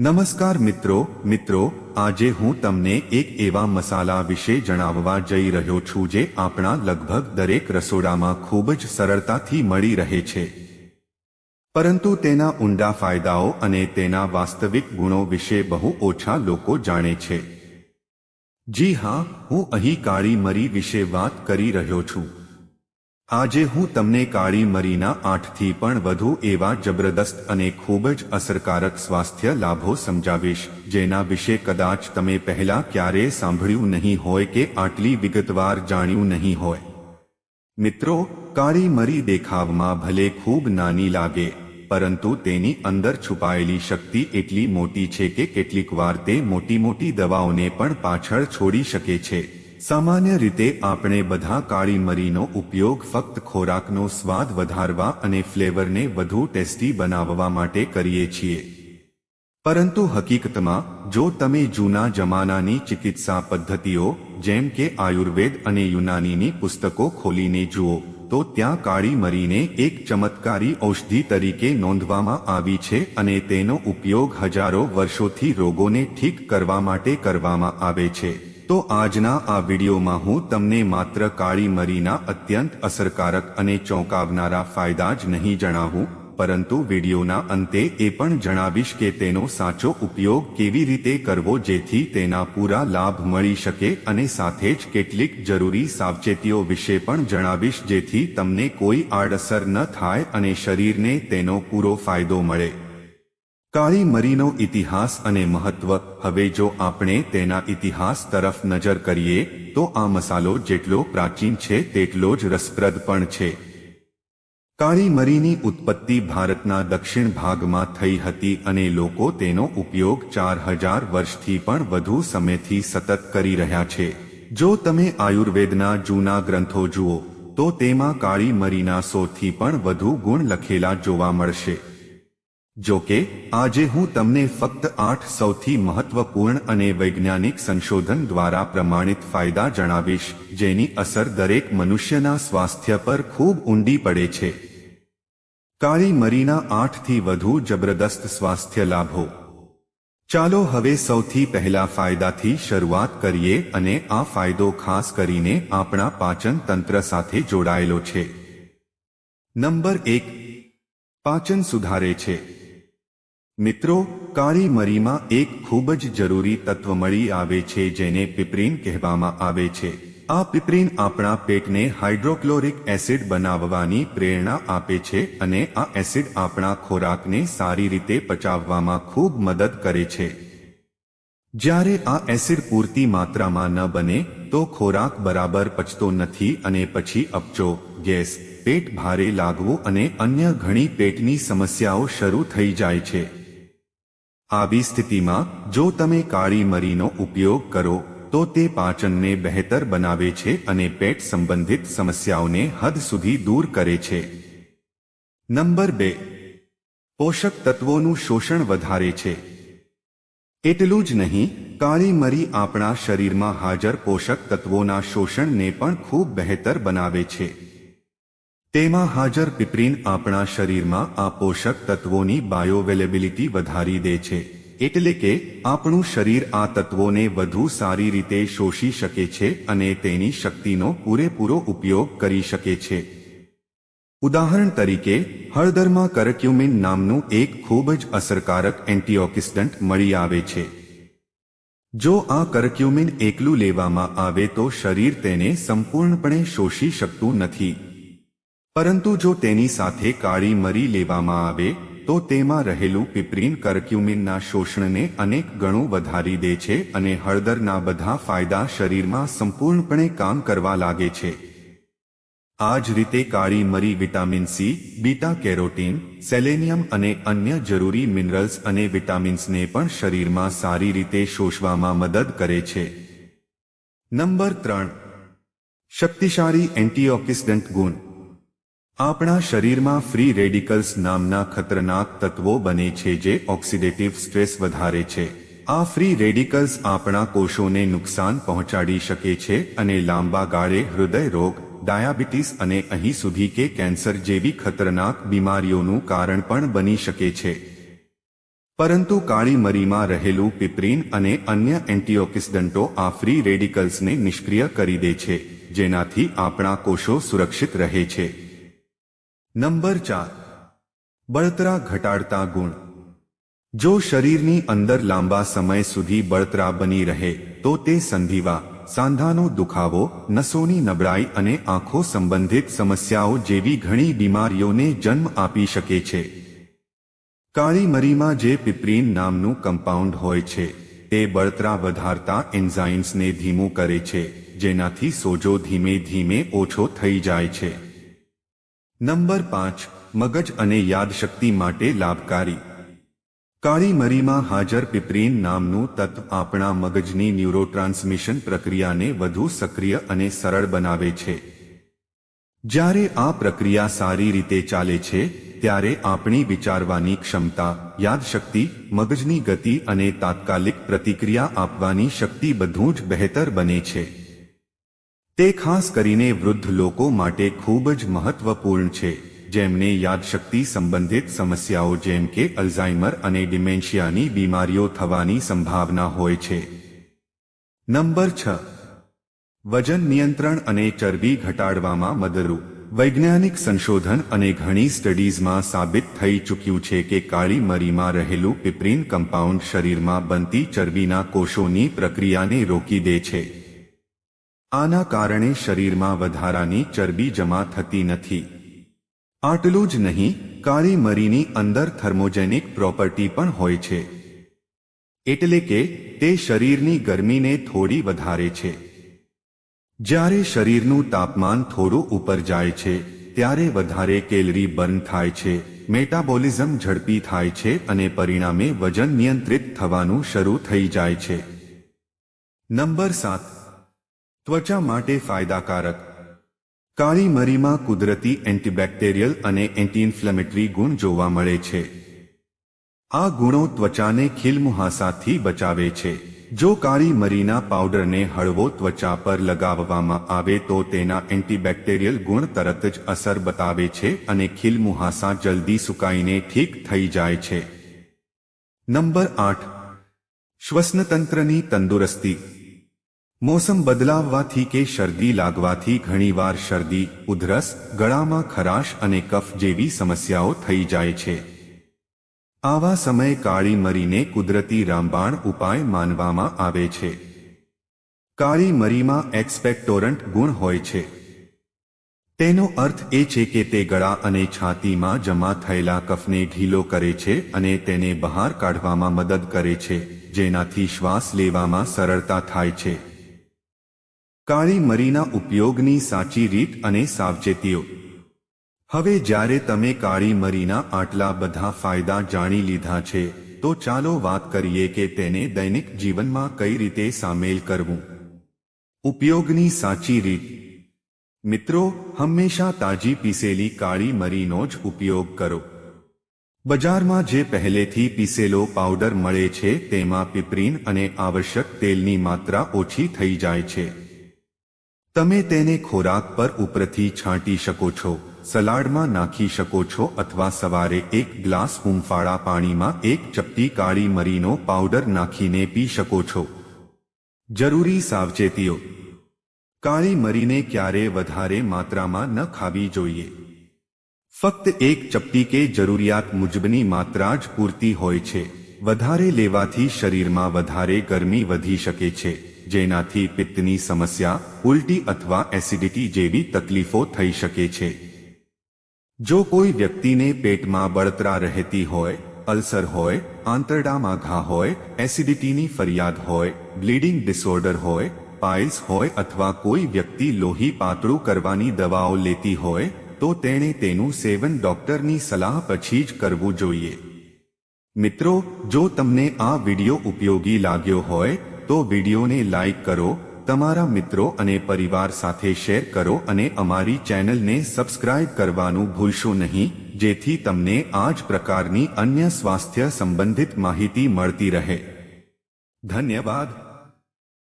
નમસ્કાર મિત્રો મિત્રો, આજે હું તમને એક એવા મસાલા વિશે જણાવવા જઈ રહ્યો છું જે આપણા લગભગ દરેક રસોડામાં ખૂબ જ સરળતાથી મળી રહે છે. પરંતુ તેના ઊંડા ફાયદાઓ અને તેના વાસ્તવિક ગુણો વિશે બહુ ઓછા લોકો જાણે છે. જી હા, હું અહીં કાળી મરી વિશે વાત કરી રહ્યો છું. આજે હું તમને કાળી મરીના આઠથી પણ વધુ એવા જબરદસ્ત અને ખૂબ જ અસરકારક સ્વાસ્થ્ય લાભો સમજાવીશ, જેના વિશે કદાચ તમે પહેલા ક્યારેય સાંભળ્યું નહીં હોય કે આટલી વિગતવાર જાણ્યું નહીં હોય. મિત્રો, કાળી મરી દેખાવમાં ભલે ખૂબ નાની લાગે, પરંતુ તેની અંદર છુપાયેલી શક્તિ એટલી મોટી છે કે કેટલીક વાર તે મોટી મોટી દવાઓને પણ પાછળ છોડી શકે છે. સામાન્ય રીતે આપણે બધા કાળી મરીનો ઉપયોગ ફક્ત ખોરાકનો સ્વાદ વધારવા અને ફ્લેવરને વધુ ટેસ્ટી બનાવવા માટે કરીએ છીએ. પરંતુ હકીકતમાં, જો તમે જૂના જમાનાની ચિકિત્સા પદ્ધતિઓ, જેમ કે આયુર્વેદ અને યુનાનીની પુસ્તકો ખોલીને જુઓ, તો ત્યાં કાળી મરીને એક ચમત્કારી ઔષધિ તરીકે નોંધવામાં આવી છે અને તેનો ઉપયોગ હજારો વર્ષોથી રોગોને ઠીક કરવા માટે કરવામાં આવે છે. તો આજના આ વિડીયોમાં હું તમને માત્ર કાળી મરીના અત્યંત અસરકારક અને ચોંકાવનારા ફાયદા જ નહીં જણાવું, પરંતુ વિડીયોના અંતે એ પણ જણાવીશ કે તેનો સાચો ઉપયોગ કેવી રીતે કરવો જેથી તેના પૂરા લાભ મળી શકે અને સાથે જ કેટલીક જરૂરી સાવચેતીઓ વિશે પણ જણાવીશ જેથી તમને કોઈ આડઅસર ન થાય અને શરીરને તેનો પૂરો ફાયદો મળે. કાળી મરીનો ઇતિહાસ અને મહત્વ, હવે જો આપણે તેના ઇતિહાસ તરફ નજર કરીએ, તો આ મસાલો જેટલો પ્રાચીન છે તેટલો જ રસપ્રદ પણ છે. કાળી મરીની ઉત્પત્તિ ભારતના દક્ષિણ ભાગમાં થઈ હતી અને લોકો તેનો ઉપયોગ ચાર હજાર વર્ષથી પણ વધુ સમયથી સતત કરી રહ્યા છે. જો તમે આયુર્વેદના જૂના ગ્રંથો જુઓ, તો તેમાં કાળી મરીના સોથી પણ વધુ ગુણ લખેલા જોવા મળશે. જો કે, આજે હું તમને ફક્ત આઠ સૌથી મહત્વપૂર્ણ અને વૈજ્ઞાનિક સંશોધન દ્વારા પ્રમાણિત ફાયદા જણાવીશ, જેની અસર દરેક મનુષ્યના સ્વાસ્થ્ય પર ખૂબ ઊંડી પડે છે. કાળી મરીના આઠથી વધુ જબરદસ્ત સ્વાસ્થ્ય લાભો. ચાલો હવે સૌથી પહેલા ફાયદાથી શરૂઆત કરીએ અને આ ફાયદો ખાસ કરીને આપણા પાચન તંત્ર સાથે જોડાયેલો છે. નંબર એક. પાચન સુધારે છે. મિત્રો કાળી મરીમાં એક ખૂબ જ જરૂરી તત્વ મળી આવે છે જેને પીપરીન કહેવામાં આવે છે. આ પીપરીન આપણા પેટને હાઇડ્રોક્લોરિક એસિડ બનાવવાની પ્રેરણા આપે છે અને આ એસિડ આપણા ખોરાકને સારી રીતે પચાવવામાં ખૂબ મદદ કરે છે. જ્યારે આ એસિડ પૂરતી માત્રામાં ન બને, તો ખોરાક બરાબર પચતો નથી અને પછી અપચો, ગેસ, પેટ ભારે લાગવું અને અન્ય ઘણી પેટની સમસ્યાઓ શરૂ થઈ જાય છે. આવી સ્થિતિમાં, જો તમે કાળી મરીનો ઉપયોગ કરો, તો તે પાચનને બહેતર બનાવે છે અને પેટ સંબંધિત સમસ્યાઓને હદ સુધી દૂર કરે છે. નંબર બે. પોષક તત્વોનું શોષણ વધારે છે. એટલું જ નહીં, કાળી મરી આપણા શરીરમાં હાજર પોષક તત્વોના શોષણને પણ ખૂબ બહેતર બનાવે છે. તેમાં હાજર પીપરીન આપણા શરીરમાં આ પોષક તત્વોની બાયોવેલેબિલિટી વધારી દે છે, એટલે કે આપણું શરીર આ તત્વોને વધુ સારી રીતે શોષી શકે છે અને તેની શક્તિનો પૂરેપૂરો ઉપયોગ કરી શકે છે. ઉદાહરણ તરીકે, હળદરમાં કરક્યુમિન નામનું એક ખૂબ જ અસરકારક એન્ટીઓક્સિડન્ટ મળી આવે છે. જો આ કરક્યુમિન એકલું લેવામાં આવે તો શરીર તેને સંપૂર્ણપણે શોષી શકતું નથી. પરંતુ જો તેની સાથે કાળી મરી લેવામાં આવે, તો તેમાં રહેલું પીપરીન કરક્યુમિનના શોષણને અનેક ગણું વધારી દે છે અને હળદરના બધા ફાયદા શરીરમાં સંપૂર્ણપણે કામ કરવા લાગે છે. આ જ રીતે કાળી મરી vitamin C, beta carotene, selenium અને અન્ય જરૂરી મિનરલ્સ અને વિટામિન્સને પણ શરીરમાં સારી રીતે શોષવામાં મદદ કરે છે. નંબર ત્રણ. શક્તિશાળી એન્ટીઓક્સિડન્ટ ગુણ. આપણા શરીરમાં ફ્રી રેડિકલ્સ નામના ખતરનાક તત્વો બને છે જે ઓક્સિડેટિવ સ્ટ્રેસ વધારે છે. આ ફ્રી રેડિકલ્સ આપણા કોષોને નુકસાન પહોંચાડી શકે છે અને લાંબા ગાળે હૃદય રોગ, ડાયાબિટીસ અને અહીં સુધી કે કેન્સર જેવી ખતરનાક બીમારીઓનું કારણ પણ બની શકે છે. પરંતુ કાળી મરીમાં રહેલું પિપ્રીન અને અન્ય એન્ટીઓક્સિડન્ટો આ ફ્રી રેડિકલ્સને નિષ્ક્રિય કરી દે છે, જેનાથી આપણા કોષો સુરક્ષિત રહે છે. નંબર ચાર. બળતરા ઘટાડતા ગુણ. જો શરીરની અંદર લાંબા સમય સુધી બળતરા બની રહે, તો તે સંધિવા, સાંધાનો દુખાવો, નસોની નબળાઈ અને આંખો સંબંધિત સમસ્યાઓ જેવી ઘણી બીમારીઓને જન્મ આપી શકે છે. કાળી મરીમાં જે પિપરીન નામનું કમ્પાઉન્ડ હોય છે, તે બળતરા વધારતા એન્ઝાઇમ્સને ધીમું કરે છે, જેનાથી સોજો ધીમે ધીમે ઓછો થઈ જાય છે. નંબર પાંચ, મગજ અને યાદશક્તિ માટે લાભકારી. કાળી મરીમાં હાજર પિપ્રીન નામનું તત્વ આપણા મગજની ન્યુરોટ્રાન્સમિશન પ્રક્રિયાને વધુ સક્રિય અને સરળ બનાવે છે. જ્યારે આ પ્રક્રિયા સારી રીતે ચાલે છે, ત્યારે આપણી વિચારવાની ક્ષમતા, યાદશક્તિ, મગજની ગતિ અને તાત્કાલિક પ્રતિક્રિયા આપવાની શક્તિ બધું જ બહેતર બને છે. તે ખાસ કરીને વૃદ્ધ લોકો માટે ખૂબ જ મહત્વપૂર્ણ છે, જેમને યાદશક્તિ સંબંધિત સમસ્યાઓ જેમ કે અલ્ઝાઇમર અને ડિમેન્શિયાની બીમારીઓ થવાની સંભાવના હોય છે. નંબર છ. વજન નિયંત્રણ અને ચરબી ઘટાડવામાં મદદરૂપ. વૈજ્ઞાનિક સંશોધન અને ઘણી સ્ટડીઝમાં સાબિત થઈ ચૂક્યું છે કે કાળી મરીમાં રહેલું પિપ્રીન કમ્પાઉન્ડ શરીરમાં બનતી ચરબીના કોષોની પ્રક્રિયાને રોકી દે છે. આના કારણે શરીરમાં વધારાની ચરબી જમા થતી નથી. આટલું જ નહીં, કાળી મરીની અંદર થર્મોજેનિક પ્રોપર્ટી પણ હોય છે. એટલે કે, તે શરીરની ગરમીને થોડી વધારે છે. જ્યારે શરીરનું તાપમાન થોડું ઉપર જાય છે, ત્યારે વધારે કેલરી બર્ન થાય છે, મેટાબોલિઝમ ઝડપી થાય છે અને પરિણામે વજન નિયંત્રિત થવાનું શરૂ થઈ જાય છે. નંબર સાત ત્વચા માટે ફાયદાકારક. કાળી મરીમાં કુદરતી એન્ટીબેક્ટેરિયલ અને એન્ટીઇન્ફ્લેમેટરી ગુણ જોવા મળે છે. આ ગુણો ત્વચાને ખીલમુહાસાથી બચાવે છે. જો કાળી મરીના પાવડરને હળવો ત્વચા પર લગાવવામાં આવે તો તેના એન્ટીબેક્ટેરિયલ ગુણ તરત જ અસર બતાવે છે અને ખીલમુહાસા જલ્દી સુકાઈને ઠીક થઈ જાય છે. નંબર આઠ. શ્વસનતંત્રની તંદુરસ્તી. મોસમ બદલાવવાથી કે શરદી લાગવાથી ઘણીવાર શરદી, ઉધરસ, ગળામાં ખરાશ અને કફ જેવી સમસ્યાઓ થઈ જાય છે. આવા સમયે કાળી મરીને કુદરતી રામબાણ ઉપાય માનવામાં આવે છે. કાળી મરીમાં એક્સપેક્ટોરન્ટ ગુણ હોય છે. તેનો અર્થ એ છે કે તે ગળા અને છાતીમાં જમા થયેલા કફને ઢીલો કરે છે અને તેને બહાર કાઢવામાં મદદ કરે છે, જેનાથી શ્વાસ લેવામાં સરળતા થાય છે. કાળી મરીના ઉપયોગની સાચી રીત અને સાવચેતીઓ. હવે જ્યારે તમે કાળી મરીના આટલા બધા ફાયદા જાણી લીધા છે, તો ચાલો વાત કરીએ કે તેને દૈનિક જીવનમાં કઈ રીતે સામેલ કરવું. ઉપયોગની સાચી રીત. મિત્રો, હંમેશા તાજી પીસેલી કાળી મરીનો જ ઉપયોગ કરો. બજારમાં જે પહેલેથી પીસેલો પાવડર મળે છે, તેમાં પીપરીન અને આવશ્યક તેલની માત્રા ઓછી થઈ જાય છે. તમે તેને ખોરાક પર ઉપરથી છાંટી શકો છો, સલાડમાં નાખી શકો છો અથવા સવારે એક ગ્લાસ હૂંફાળા પાણીમાં એક ચપટી કાળી મરીનો પાવડર નાખીને પી શકો છો. જરૂરી સાવચેતીઓ. કાળી મરીને ક્યારે વધારે માત્રામાં ન ખાવી જોઈએ. ફક્ત એક ચપટી કે જરૂરિયાત મુજબની માત્રા જ પૂરતી હોય છે. વધારે લેવાથી શરીરમાં વધારે ગરમી વધી શકે છે. જેનાથી પિત્તની સમસ્યા, ઉલટી અથવા એસિડિટી જેવી તકલીફો થઈ શકે છે. જો કોઈ વ્યક્તિને પેટમાં બળતરા રહેતી હોય, અલ્સર હોય, આંતરડામાં ઘા હોય, એસિડિટીની ફરિયાદ હોય, બ્લીડિંગ ડિસઓર્ડર હોય, પાઇલ્સ હોય અથવા કોઈ વ્યક્તિ લોહી પાતળું કરવાની દવાઓ લેતી હોય, તો તેણે તેનું સેવન ડોક્ટરની સલાહ પછી જ કરવું જોઈએ. મિત્રો, જો તમને આ વિડિયો ઉપયોગી લાગ્યો હોય તો વિડીયોને લાઇક કરો, તમારા મિત્રો અને પરિવાર સાથે શેર કરો અને અમારી ચેનલને સબસ્ક્રાઇબ કરવાનું ભૂલશો નહીં, જેથી તમને આ જ પ્રકારની અન્ય સ્વાસ્થ્ય સંબંધિત માહિતી મળતી રહે. ધન્યવાદ.